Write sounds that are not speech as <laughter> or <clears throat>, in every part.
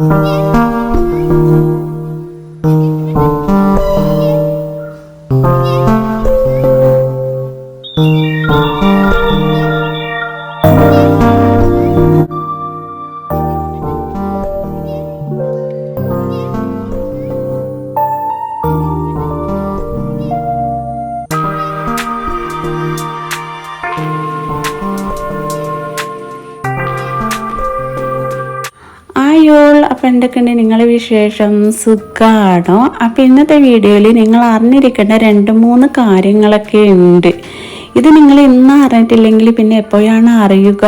嗯 അപ്പം എന്തൊക്കെയുണ്ട് നിങ്ങളെ വിശേഷം. സുഖമാണോ അപ്പം ഇന്നത്തെ വീഡിയോയിൽ നിങ്ങൾ അറിഞ്ഞിരിക്കേണ്ട രണ്ട് മൂന്ന് കാര്യങ്ങളൊക്കെ ഉണ്ട്. ഇത് നിങ്ങൾ ഇന്ന് അറിഞ്ഞിട്ടില്ലെങ്കിൽ പിന്നെ എപ്പോഴാണ് അറിയുക?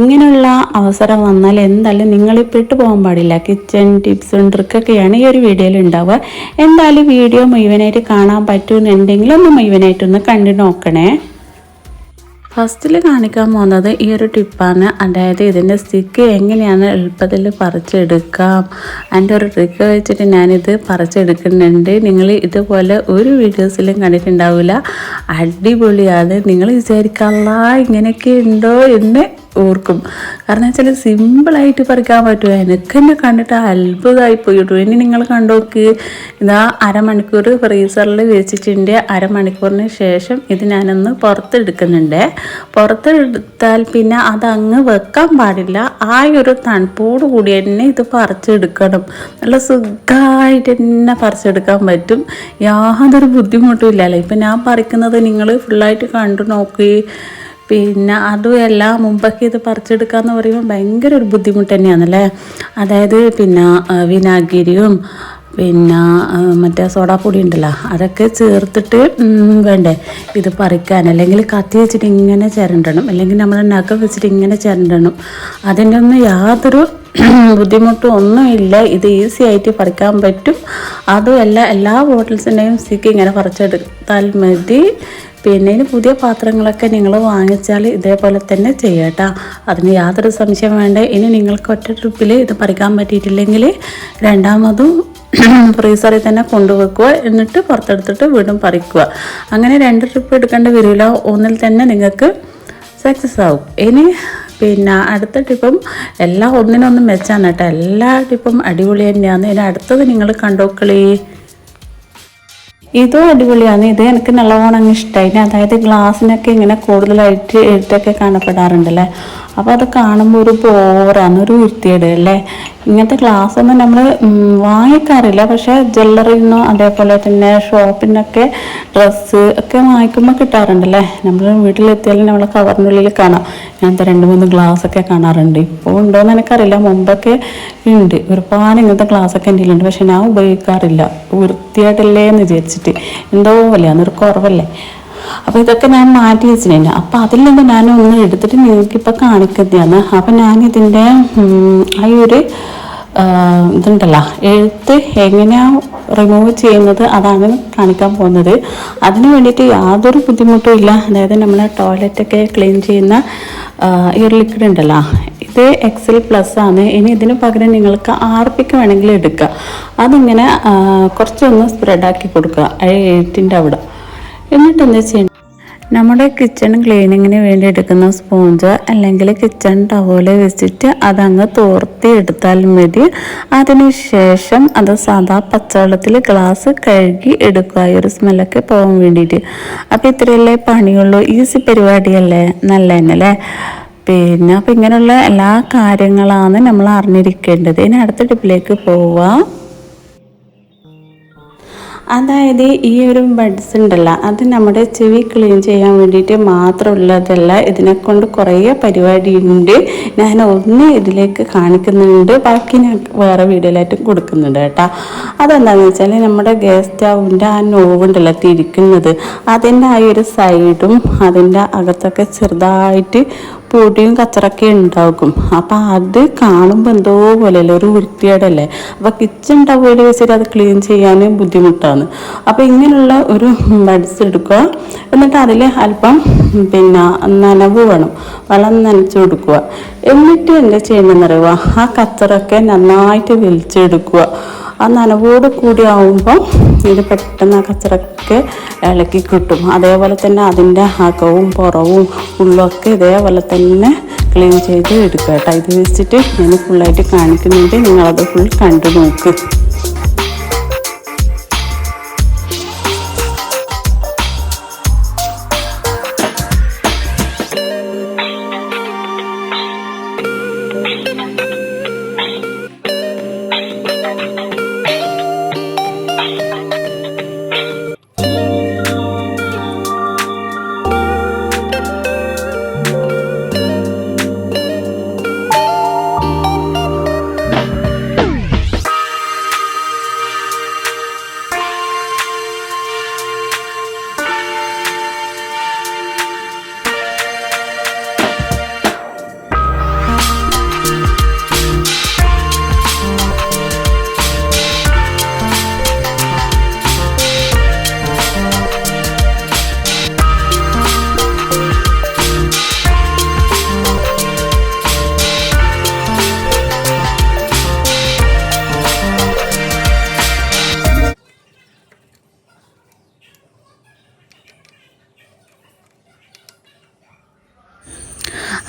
ഇങ്ങനെയുള്ള അവസരം വന്നാൽ എന്തായാലും നിങ്ങൾ പെട്ടു പോകാൻ പാടില്ല. കിച്ചൺ ടിപ്സും ട്രിക്കൊക്കെയാണ് ഈ ഒരു വീഡിയോയിൽ ഉണ്ടാവുക. എന്തായാലും വീഡിയോ മുഴുവനായിട്ട് കാണാൻ പറ്റുമെന്നുണ്ടെങ്കിൽ ഒന്ന് മുഴുവനായിട്ടൊന്ന് കണ്ടു നോക്കണേ. ഫസ്റ്റിൽ കാണിക്കാൻ പോകുന്നത് ഈ ഒരു ടിപ്പാണ്. അതായത് ഇതിന്റെ സ്റ്റിക്ക് എങ്ങനെയാണ് എളുപ്പത്തിൽ പറിച്ചെടുക്കാം. അതിന്റെ ഒരു ട്രിക്ക് വെച്ചിട്ട് ഞാനിത് പറിച്ചെടുക്കുന്നുണ്ട്. നിങ്ങൾ ഇതുപോലെ ഒരു വീഡിയോസിലും കണ്ടിട്ടുണ്ടാവില്ല. അടിപൊളിയാണ്. നിങ്ങൾ വിചാരിക്കാനുള്ള ഇങ്ങനെയൊക്കെ ഉണ്ടോ എന്ന് ഓർക്കും. കാരണം വെച്ചാൽ സിമ്പിളായിട്ട് പറിക്കാൻ പറ്റുമോ എനിക്ക് തന്നെ കണ്ടിട്ട് അത്ഭുതമായി പോയിട്ടു ഇനി നിങ്ങൾ കണ്ടോക്ക് ഇതാ അരമണിക്കൂർ ഫ്രീസറിൽ വെച്ചിട്ടുണ്ട് അരമണിക്കൂറിന് ശേഷം ഇത് ഞാനൊന്ന് പുറത്തെടുക്കുന്നുണ്ട്. പുറത്തെടുത്താൽ പിന്നെ അതങ്ങ് വെക്കാൻ പാടില്ല. ആ ഒരു തണുപ്പോട് കൂടി തന്നെ ഇത് പറിച്ചെടുക്കണം. നല്ല സുഖമായിട്ട് തന്നെ പറിച്ചെടുക്കാൻ പറ്റും. യാതൊരു ബുദ്ധിമുട്ടും ഇല്ലല്ലോ? ഇപ്പം ഞാൻ പറിക്കുന്നത് നിങ്ങൾ ഫുള്ളായിട്ട് കണ്ടു നോക്കി. പിന്നെ അതുമല്ല മുമ്പൊക്കെ ഇത് പറിച്ചെടുക്കുക എന്ന് പറയുമ്പോൾ ഭയങ്കര ഒരു ബുദ്ധിമുട്ട് തന്നെയാണല്ലേ? അതായത് പിന്നെ വിനാഗിരിയും പിന്നെ മറ്റേ സോഡാപ്പൊടി ഉണ്ടല്ലോ അതൊക്കെ ചേർത്തിട്ട് വേണ്ടേ ഇത് പറിക്കാൻ അല്ലെങ്കിൽ കത്തി വെച്ചിട്ട് ഇങ്ങനെ ചിരണ്ടണം അല്ലെങ്കിൽ നമ്മൾ നഖം വെച്ചിട്ട് ഇങ്ങനെ ചിരണ്ടണം. അതിന്റെ ഒന്നും യാതൊരു <clears throat> ബുദ്ധിമുട്ടും ഒന്നുമില്ല. ഇത് ഈസി ആയിട്ട് പറിക്കാൻ പറ്റും. അതുമല്ല എല്ലാ ബോട്ടിൽസിന്റെയും സ്റ്റിക്ക് ഇങ്ങനെ പറിച്ചെടുത്താൽ മതി. പിന്നെ ഇനി പുതിയ പാത്രങ്ങളൊക്കെ നിങ്ങൾ വാങ്ങിച്ചാൽ ഇതേപോലെ തന്നെ ചെയ്യട്ടോ. അതിന് യാതൊരു സംശയം വേണ്ട. ഇനി നിങ്ങൾക്ക് ഒറ്റ ട്രിപ്പിൽ ഇത് പറിക്കാൻ പറ്റിയിട്ടില്ലെങ്കിൽ രണ്ടാമതും ഫ്രീസറിൽ തന്നെ കൊണ്ടുവെക്കുക. എന്നിട്ട് പുറത്തെടുത്തിട്ട് വീണ്ടും പറിക്കുക. അങ്ങനെ രണ്ട് ട്രിപ്പ് എടുക്കേണ്ടി വരില്ല. ഒന്നിൽ തന്നെ നിങ്ങൾക്ക് സക്സസ് ആവും. ഇനി പിന്നെ അടുത്ത ടിപ്പും എല്ലാ ഒന്നിനൊന്നും മെച്ചാണ് കേട്ടോ. എല്ലാ ടിപ്പും അടിപൊളി തന്നെയാണ്. ഇനി അടുത്തത് നിങ്ങൾ കണ്ടോക്കളി ഇതും അടിപൊളിയാണ്. ഇത് എനിക്ക് നല്ലവണ്ണം ഇഷ്ടമായി അതായത് ഗ്ലാസ്സിനൊക്കെ ഇങ്ങനെ കൂടുതലായിട്ട് എഴുത്തൊക്കെ കാണപ്പെടാറുണ്ടല്ലേ? അപ്പോൾ അത് കാണുമ്പോൾ ഒരു ബോറാണ് ഒരു വൃത്തിയേട് അല്ലേ? ഇങ്ങനത്തെ ഗ്ലാസ് ഒന്നും നമ്മൾ വാങ്ങിക്കാറില്ല. പക്ഷേ ജ്വല്ലറിന്നോ അതേപോലെ തന്നെ ഷോപ്പിന്നൊക്കെ ഡ്രസ്സ് ഒക്കെ വാങ്ങിക്കുമ്പോൾ കിട്ടാറുണ്ടല്ലേ? നമ്മൾ വീട്ടിലെത്തിയാലും നമ്മളെ കവറിനുള്ളിൽ കാണാം. ഇങ്ങനത്തെ രണ്ട് മൂന്ന് ഗ്ലാസ് ഒക്കെ കാണാറുണ്ട്. ഇപ്പോൾ ഉണ്ടോയെന്ന് എനിക്കറിയില്ല. മുമ്പൊക്കെ ഉണ്ട്. ഒരുപാട് ഇങ്ങനത്തെ ഗ്ലാസ് ഒക്കെ എന്റെ ഉണ്ട് പക്ഷെ ഞാൻ ഉപയോഗിക്കാറില്ല. വൃത്തിയായിട്ടല്ലേ എന്ന് വിചാരിച്ചിട്ട്. എന്തോ പോലെയാണ് അന്നൊരു കുറവല്ലേ അപ്പോൾ ഇതൊക്കെ ഞാൻ മാറ്റി വെച്ചിട്ടുണ്ട്. അപ്പോൾ അതിൽ നിന്ന് ഞാൻ ഒന്ന് എടുത്തിട്ട് നിങ്ങൾക്കിപ്പോൾ കാണിക്കുന്നതാണ് അപ്പോൾ ഇതിന്റെ ആ ഒരു ഇതുണ്ടല്ലോ എഴുത്ത് എങ്ങനെയാണ് റിമൂവ് ചെയ്യുന്നത് അതാണ് കാണിക്കാൻ പോകുന്നത്. അതിന് വേണ്ടിയിട്ട് യാതൊരു ബുദ്ധിമുട്ടും ഇല്ല. അതായത് നമ്മളെ ടോയ്ലറ്റൊക്കെ ക്ലീൻ ചെയ്യുന്ന ഈ ഒരു ലിക്വിഡ് ഉണ്ടല്ലോ ഇത് എക്സൽ പ്ലസ് ആണ്. ഇനി ഇതിന് പകരം നിങ്ങൾക്ക് ആർപ്പിക്ക് വേണമെങ്കിൽ എടുക്കുക അതിങ്ങനെ കുറച്ചൊന്ന് സ്പ്രെഡാക്കി കൊടുക്കുക. എഴുത്തിന്റെ അവിടെ. എന്നിട്ട് എന്താ ചെയ്യണം? നമ്മുടെ കിച്ചൺ ക്ലീനിങ്ങിന് വേണ്ടി എടുക്കുന്ന സ്പോഞ്ച് അല്ലെങ്കിൽ കിച്ചൺ ടവൽ വെച്ചിട്ട് അതങ്ങ് തോർത്തി എടുത്താൽ മതി. അതിനുശേഷം അത് സാധാ പച്ചവെള്ളത്തിൽ ഗ്ലാസ് കഴുകി എടുക്കുക. ഈ ഒരു സ്മെല്ലൊക്കെ പോകാൻ വേണ്ടിയിട്ട്. അപ്പോൾ ഇത്രയല്ലേ പണിയുള്ളൂ. ഈസി പരിപാടിയല്ലേ? നല്ല തന്നെ അല്ലേ പിന്നെ അപ്പം ഇങ്ങനെയുള്ള എല്ലാ കാര്യങ്ങളാണ് നമ്മൾ അറിഞ്ഞിരിക്കേണ്ടത്. ഇനി അടുത്ത ടിപ്പിലേക്ക് പോവാം. അതായത് ഈ ഒരു ബഡ്സ് ഉണ്ടല്ലോ അത് നമ്മുടെ ചെവി ക്ലീൻ ചെയ്യാൻ വേണ്ടിയിട്ട് മാത്രമുള്ളതല്ല ഇതിനെ കൊണ്ട് കുറേ പരിപാടിയുണ്ട്. ഞാൻ ഒന്ന് ഇതിലേക്ക് കാണിക്കുന്നുണ്ട്. ബാക്കി ഞാൻ വേറെ വീഡിയോയിലായിട്ടും കൊടുക്കുന്നുണ്ട് കേട്ടോ. അതെന്താണെന്ന് വെച്ചാൽ നമ്മുടെ ഗ്യാസ് സ്റ്റൗവിന്റെ ആ നോവുണ്ടല്ലോ തിരിക്കുന്നത്. അതിന്റെ ആ ഒരു സൈഡും അതിന്റെ അകത്തൊക്കെ ചെറുതായിട്ട് പൊടിയും കച്ചറൊക്കെ ഉണ്ടാകും. അപ്പം അത് കാണുമ്പോൾ എന്തോ പോലെയല്ലേ ഒരു വൃത്തിയേടല്ലേ അപ്പോൾ കിച്ചൺ ടവൽ വെച്ചിട്ട് അത് ക്ലീൻ ചെയ്യാൻ ബുദ്ധിമുട്ടാണ്. അപ്പോൾ ഇങ്ങനെയുള്ള ഒരു ബഡ്സ് എടുക്കുക. എന്നിട്ട് അതിൽ അല്പം പിന്നെ നനവ് വേണം. വെള്ളം നനച്ചു കൊടുക്കുക. എന്നിട്ട് എന്താ ചെയ്യണമെന്ന് അറിയുക ആ കച്ചറൊക്കെ നന്നായിട്ട് വലിച്ചെടുക്കുക. ആ നനവോട് കൂടി ആവുമ്പോൾ ഇത് പെട്ടെന്ന് ആ കച്ചറക്ക് ഇളക്കി കിട്ടും. അതേപോലെ തന്നെ അതിന്റെ അകവും പുറവും ഉള്ളൊക്കെ ഇതേപോലെ തന്നെ ക്ലീൻ ചെയ്ത് എടുക്കുക കേട്ടോ. ഇത് വെച്ചിട്ട് ഞാൻ ഫുള്ളായിട്ട് കാണിക്കുന്നുണ്ട്. നിങ്ങളത് ഫുൾ കണ്ടു നോക്ക്.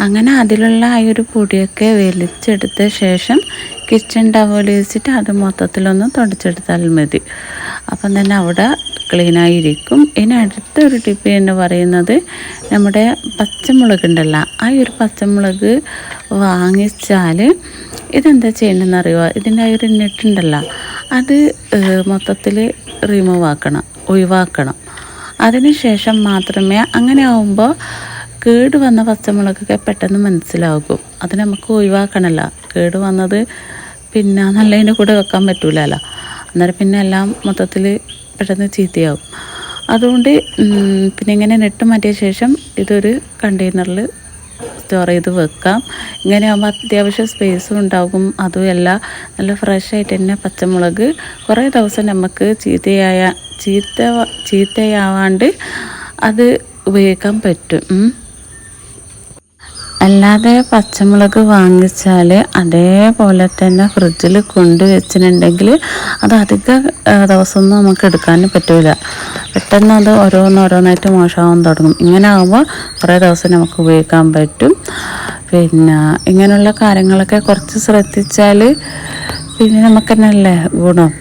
അങ്ങനെ അതിലുള്ള ആ ഒരു പൊടിയൊക്കെ വലിച്ചെടുത്ത ശേഷം കിച്ചൺ ടവൽ വെച്ചിട്ട് അത് മൊത്തത്തിലൊന്ന് തുടച്ചെടുത്താൽ മതി. അപ്പം തന്നെ അവിടെ ക്ലീനായിരിക്കും ഇനി അടുത്തൊരു ടിപ്പ് എന്ന് പറയുന്നത് നമ്മുടെ പച്ചമുളക് ഉണ്ടല്ലോ ആ ഒരു പച്ചമുളക് വാങ്ങിച്ചാൽ ഇതെന്താ ചെയ്യണമെന്ന് അറിയുമോ ഇതിന്റെ ഒരു നെട്ടുണ്ടല്ലോ അത് മൊത്തത്തിൽ റിമൂവ് ആക്കണം ഒഴിവാക്കണം. അതിനുശേഷം മാത്രമേ അങ്ങനെ ആവുമ്പോൾ കേട് വന്ന പച്ചമുളകൊക്കെ പെട്ടെന്ന് മനസ്സിലാകും. അത് നമുക്ക് ഒഴിവാക്കണമല്ല കേട് വന്നത് പിന്നെ നല്ലതിന്റെ കൂടെ വെക്കാൻ പറ്റൂലല്ലോ. അന്നേരം പിന്നെ എല്ലാം മൊത്തത്തിൽ പെട്ടെന്ന് ചീത്തയാവും. അതുകൊണ്ട് പിന്നെ ഇങ്ങനെ നെട്ട് മാറ്റിയ ശേഷം ഇതൊരു കണ്ടെയ്നറിൽ സ്റ്റോർ ചെയ്ത് വെക്കാം. ഇങ്ങനെ ആകുമ്പോൾ അത്യാവശ്യം സ്പേസും ഉണ്ടാകും. അതുമല്ല നല്ല ഫ്രഷ് ആയിട്ട് തന്നെ പച്ചമുളക്. കുറേ ദിവസം നമുക്ക് ചീത്തയായ ചീത്ത ചീത്തയാവാണ്ട് അത് ഉപയോഗിക്കാൻ പറ്റും. അല്ലാതെ പച്ചമുളക് വാങ്ങിച്ചാൽ അതേപോലെ തന്നെ ഫ്രിഡ്ജിൽ കൊണ്ടുവച്ചിട്ടുണ്ടെങ്കിൽ അത് അധിക ദിവസമൊന്നും നമുക്ക് എടുക്കാൻ പറ്റില്ല പെട്ടെന്ന് അത് ഓരോന്നോരോന്നായിട്ട് മോശമാകാൻ തുടങ്ങും. ഇങ്ങനെ ആകുമ്പോൾ കുറേ ദിവസം നമുക്ക് ഉപയോഗിക്കാൻ പറ്റും. പിന്നെ ഇങ്ങനെയുള്ള കാര്യങ്ങളൊക്കെ കുറച്ച് ശ്രദ്ധിച്ചാൽ പിന്നെ നമുക്ക് തന്നെയല്ലേ ഗുണം.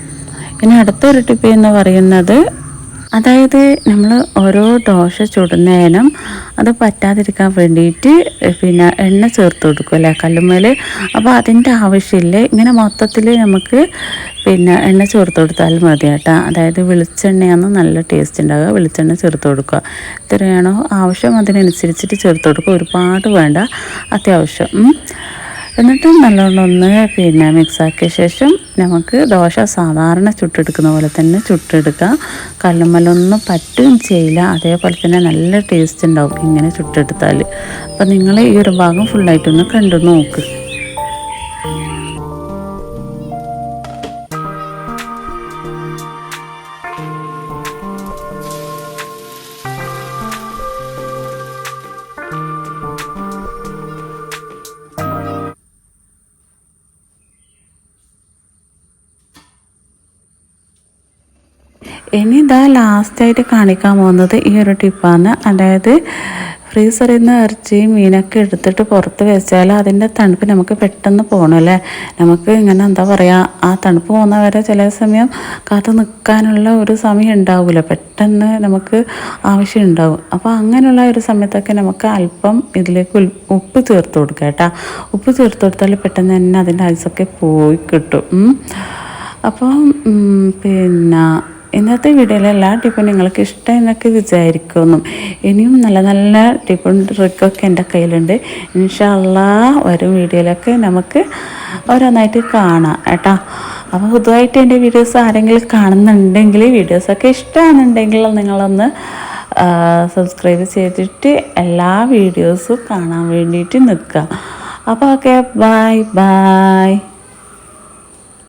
ഇനി അടുത്തൊരു ടിപ്പ് എന്ന് പറയുന്നത് അതായത് നമ്മൾ ഓരോ ദോശ ചുടുന്നതിനും അത് പറ്റാതിരിക്കാൻ വേണ്ടിയിട്ട് പിന്നെ എണ്ണ ചേർത്ത് കൊടുക്കും അല്ലേ? കല്ലുമ്മേൽ അപ്പോൾ അതിന്റെ ആവശ്യമില്ല. ഇങ്ങനെ മൊത്തത്തിൽ നമുക്ക് പിന്നെ എണ്ണ ചേർത്ത് കൊടുത്താൽ മതി കേട്ടോ. അതായത് വെളിച്ചെണ്ണയാണ് നല്ല ടേസ്റ്റ് ഉണ്ടാകുക വെളിച്ചെണ്ണ ചേർത്ത് കൊടുക്കുക. എത്രയാണോ ആവശ്യം അതിനനുസരിച്ചിട്ട് ചേർത്ത് കൊടുക്കുക. ഒരുപാട് വേണ്ട. അത്യാവശ്യം. എന്നിട്ട് നല്ലോണം ഒന്ന് പിന്നെ മിക്സാക്കിയ ശേഷം നമുക്ക് ദോശ സാധാരണ ചുട്ടെടുക്കുന്ന പോലെ തന്നെ ചുട്ടെടുക്കാം കല്ലുമ്മലൊന്നും പറ്റുകയും ചെയ്യില്ല. അതേപോലെ തന്നെ നല്ല ടേസ്റ്റ് ഉണ്ടാവും ഇങ്ങനെ ചുട്ടെടുത്താൽ അപ്പം നിങ്ങൾ ഈ ഒരു ഭാഗം ഫുള്ളായിട്ടൊന്ന് കണ്ടു നോക്ക്. ഇനി ഇതാ ലാസ്റ്റായിട്ട് കാണിക്കാൻ പോകുന്നത് ഈ ഒരു ടിപ്പാണ് അതായത് ഫ്രീസറിൽ നിന്ന് ഇറച്ചി മീനൊക്കെ എടുത്തിട്ട് പുറത്ത് വെച്ചാൽ അതിന്റെ തണുപ്പ് നമുക്ക് പെട്ടെന്ന് പോകണമല്ലേ നമുക്ക് ഇങ്ങനെ എന്താ പറയുക ആ തണുപ്പ് പോകുന്ന വരെ ചില സമയം കാത്തു നിൽക്കാനുള്ള ഒരു സമയം ഉണ്ടാവില്ല പെട്ടെന്ന് നമുക്ക് ആവശ്യം ഉണ്ടാവും. അപ്പോൾ അങ്ങനെയുള്ള ഒരു സമയത്തൊക്കെ നമുക്ക് അല്പം ഇതിലേക്ക് ഉപ്പ് ചേർത്ത് കൊടുക്കുക കേട്ടോ. ഉപ്പ് ചേർത്ത് കൊടുത്താൽ പെട്ടെന്ന് തന്നെ അതിന്റെ ഐസൊക്കെ പോയി കിട്ടും. അപ്പം പിന്നെ ഇന്നത്തെ വീഡിയോയിലെ എല്ലാ ടിപ്പും നിങ്ങൾക്ക് ഇഷ്ടം എന്നൊക്കെ വിചാരിക്കുന്നു. ഇനിയും നല്ല നല്ല ടിപ്പും ട്രിക്കൊക്കെ എന്റെ കയ്യിലുണ്ട്. ഇൻഷല്ല വരും വീഡിയോയിലൊക്കെ നമുക്ക് ഓരോന്നായിട്ട് കാണാം കേട്ടോ. അപ്പോൾ പൊതുവായിട്ട് എന്റെ വീഡിയോസ് ആരെങ്കിലും കാണുന്നുണ്ടെങ്കിൽ വീഡിയോസൊക്കെ ഇഷ്ടമാണെന്നുണ്ടെങ്കിൽ നിങ്ങളൊന്ന് സബ്സ്ക്രൈബ് ചെയ്തിട്ട് എല്ലാ വീഡിയോസും കാണാൻ വേണ്ടിയിട്ട് നിൽക്കുക. അപ്പോൾ ഓക്കെ ബായ് ബായ്